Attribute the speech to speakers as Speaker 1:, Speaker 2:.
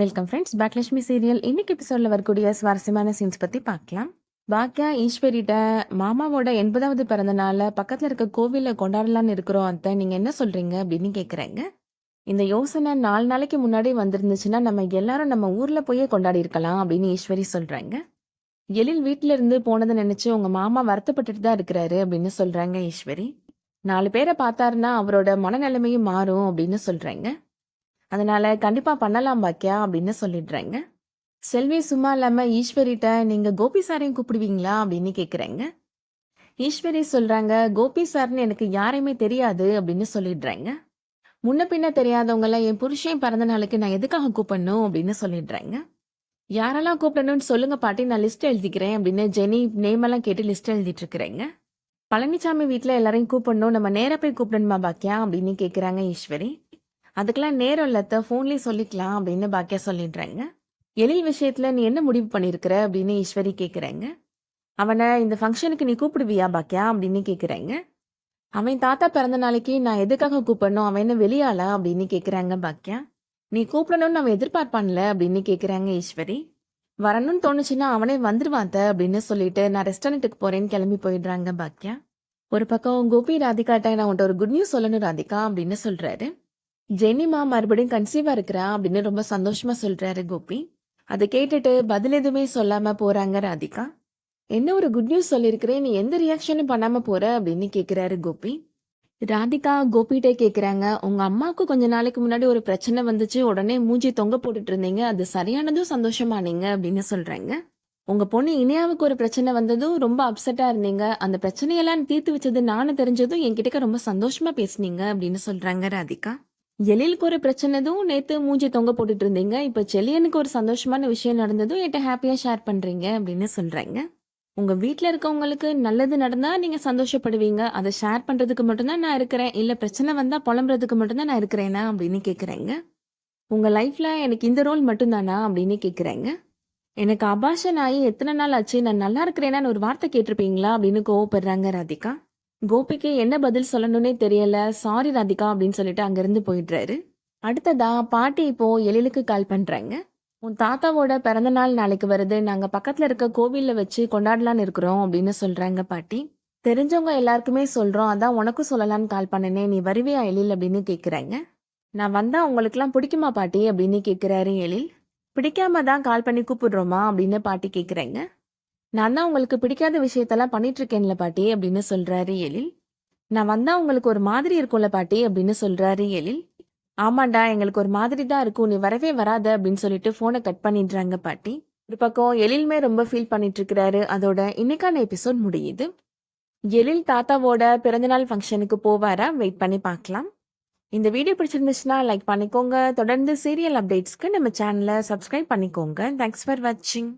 Speaker 1: Welcome friends பாக்லட்சுமி serial இன்னைக்கு எபிசோடில் வரக்கூடிய சுவாரஸ்யமான சீன்ஸ் பற்றி பார்க்கலாம். பாக்யா ஈஸ்வரிட்ட மாமாவோட எண்பதாவது பிறந்த பக்கத்தில் பக்கத்துல இருக்க கோவிலில் கொண்டாடலான்னு இருக்கிறோம். அத்தை நீங்கள் என்ன சொல்கிறீங்க அப்படின்னு கேட்குறாங்க இந்த யோசனை நாலு நாளைக்கு முன்னாடி வந்திருந்துச்சுன்னா நம்ம எல்லாரும் நம்ம ஊரில் போயே கொண்டாடி இருக்கலாம் அப்படின்னு ஈஸ்வரி சொல்கிறாங்க எழில் வீட்டில இருந்து போனதை நினைச்சு உங்க மாமா வருத்தப்பட்டுட்டு தான் இருக்கிறாரு அப்படின்னு சொல்றாங்க ஈஸ்வரி. நாலு பேரை பார்த்தாருன்னா அவரோட மனநிலைமையும் மாறும் அப்படின்னு சொல்றாங்க. அதனால கண்டிப்பா பண்ணலாம் பாக்கியா அப்படின்னு சொல்லிடுறேங்க. செல்வி சும்மா இல்லாம ஈஸ்வரிட்ட நீங்க கோபி சாரையும் கூப்பிடுவீங்களா அப்படின்னு கேட்குறேங்க ஈஸ்வரி சொல்றாங்க கோபி சார்னு எனக்கு யாரையுமே தெரியாது அப்படின்னு சொல்லிடுறேங்க. முன்ன பின்ன தெரியாதவங்கள என் புருஷன் பிறந்த நாளுக்கு நான் எதுக்காக கூப்பிடணும்? அப்படின்னு சொல்லிடுறேங்க. யாரெல்லாம் கூப்பிடணும்னு சொல்லுங்க பாட்டி நான் லிஸ்ட் எழுதிக்கிறேன் அப்படின்னு ஜெனி நேம் எல்லாம் கேட்டு லிஸ்ட் எழுதிட்டு இருக்கிறேங்க பழனிசாமி வீட்டில் எல்லாரையும் கூப்பிடணும் நம்ம நேராக போய் கூப்பிடணுமா பாக்கியா? அப்படின்னு கேக்குறாங்க ஈஸ்வரி. அதுக்கெல்லாம் நேரம் இல்லத்த ஃபோன்லேயே சொல்லிக்கலாம் அப்படின்னு பாக்கியா சொல்லிடுறாங்க. எழில் விஷயத்தில் நீ என்ன முடிவு பண்ணியிருக்கிற அப்படின்னு ஈஸ்வரி கேட்குறாங்க அவனை இந்த ஃபங்க்ஷனுக்கு நீ கூப்பிடுவியா பாக்கியா? அப்படின்னு கேட்குறாங்க அவன் தாத்தா பிறந்த நாளைக்கு நான் எதுக்காக கூப்பிடணும்? அவன் என்ன வெளியாளா? அப்படின்னு கேட்குறாங்க பாக்கியா. நீ கூப்பிடணும்னு அவன் எதிர்பார்ப்பான்ல? அப்படின்னு கேட்குறாங்க ஈஸ்வரி. வரணும்னு தோணுச்சுன்னா அவனே வந்துருவாத்த அப்படின்னு சொல்லிட்டு நான் ரெஸ்டாரண்ட்டுக்கு போறேன்னு கிளம்பி போயிடுறாங்க பாக்கியா. ஒரு பக்கம் கோபி ராதிகாட்ட நான் உன்ட்ட ஒரு குட் நியூஸ் சொல்லணும் ராதிகா அப்படின்னு சொல்றாரு. ஜெனிமா மறுபடியும் கன்சீவா இருக்கிறா அப்படின்னு ரொம்ப சந்தோஷமா சொல்றாரு கோபி. அதை கேட்டுட்டு பதில் எதுவுமே சொல்லாம போறாங்க ராதிகா. என்ன ஒரு குட் நியூஸ் சொல்லியிருக்கிறேன் நீ எந்த ரியாக்ஷனும் பண்ணாம போற அப்படின்னு கேக்குறாரு கோபி. ராதிகா கோபிகிட்டே கேக்குறாங்க உங்க அம்மாவுக்கு கொஞ்ச நாளைக்கு முன்னாடி ஒரு பிரச்சனை வந்துச்சு உடனே மூஞ்சி தொங்க போட்டுட்டு இருந்தீங்க அது சரியானதும் சந்தோஷமானீங்க அப்படின்னு சொல்றாங்க. உங்க பொண்ணு இனியாவுக்கு ஒரு பிரச்சனை வந்ததும் ரொம்ப அப்செட்டா இருந்தீங்க அந்த பிரச்சனையெல்லாம் தீர்த்து வச்சது நானும் தெரிஞ்சதும் என்கிட்ட ரொம்ப சந்தோஷமா பேசுனீங்க அப்படின்னு சொல்றாங்க ராதிகா. எழிலுக்கு ஒரு பிரச்சனைதும் நேற்று மூஞ்சி தொங்க போட்டுட்டு இருந்தீங்க. இப்போ செலியனுக்கு ஒரு சந்தோஷமான விஷயம் நடந்ததும் என்கிட்ட ஹாப்பியாக ஷேர் பண்ணுறீங்க அப்படின்னு சொல்கிறாங்க உங்கள் வீட்டில் இருக்கவங்களுக்கு நல்லது நடந்தால் நீங்கள் சந்தோஷப்படுவீங்க. அதை ஷேர் பண்ணுறதுக்கு மட்டும்தான் நான் இருக்கிறேன். இல்லை பிரச்சனை வந்தால் புலம்புறதுக்கு மட்டும்தான் நான் இருக்கிறேனா அப்படின்னு கேட்குறேங்க உங்கள் லைஃப்பில் எனக்கு இந்த ரோல் மட்டும்தானா அப்படின்னு கேட்குறேங்க எனக்கு அபாஷன் ஆகி எத்தனை நாள் ஆச்சு? நான் நல்லா இருக்கிறேனான்னு ஒரு வார்த்தை கேட்டிருப்பீங்களா அப்படின்னு கோவப்படுறாங்க ராதிகா. கோபிக்கு என்ன பதில் சொல்லணும்னே தெரியல. சாரி ராதிகா அப்படின்னு சொல்லிட்டு அங்கிருந்து போயிடுறாரு. அடுத்ததா பாட்டி இப்போ எழிலுக்கு கால் பண்றாங்க. உன் தாத்தாவோட பிறந்த நாள் நாளைக்கு வருது. நாங்க பக்கத்துல இருக்க கோவில்ல வச்சு கொண்டாடலான்னு இருக்கிறோம் அப்படின்னு சொல்றாங்க பாட்டி. தெரிஞ்சவங்க எல்லாருக்குமே சொல்றோம். அதான் உனக்கும் சொல்லலாம்னு கால் பண்ணனே. நீ வருவியா எழில் அப்படின்னு கேக்குறாங்க. நான் வந்தா உங்களுக்குலாம் பிடிக்குமா பாட்டி அப்படின்னு கேக்குறாரு எழில். பிடிக்காம தான் கால் பண்ணி கூப்பிடுறோமா அப்படின்னு பாட்டி கேக்குறாங்க. நான் தான் உங்களுக்கு பிடிக்காத விஷயத்தெல்லாம் பண்ணிட்டு இருக்கேன்ல பாட்டி அப்படின்னு சொல்றாரு எழில். நான் வந்தா உங்களுக்கு ஒரு மாதிரி இருக்கும்ல பாட்டி அப்படின்னு சொல்றாரு எழில். ஆமாண்டா எங்களுக்கு ஒரு மாதிரி தான் இருக்கும். நீ வரவே வராத அப்படின்னு சொல்லிட்டு போனை கட் பண்ணிடுறாங்க பாட்டி. ஒரு பக்கம் எழிலுமே ரொம்ப ஃபீல் பண்ணிட்டு இருக்கிறாரு அதோட இன்னைக்கான எபிசோட் முடியுது. எழில் தாத்தாவோட பிறந்தநாள் ஃபங்க்ஷனுக்கு போவாரா? வெயிட் பண்ணி பார்க்கலாம். இந்த வீடியோ பிடிச்சிருந்துச்சுன்னா லைக் பண்ணிக்கோங்க. தொடர்ந்து சீரியல் அப்டேட்ஸ்க்கு நம்ம சேனலை சப்ஸ்கிரைப் பண்ணிக்கோங்க. தேங்க்ஸ் ஃபார் வாட்சிங்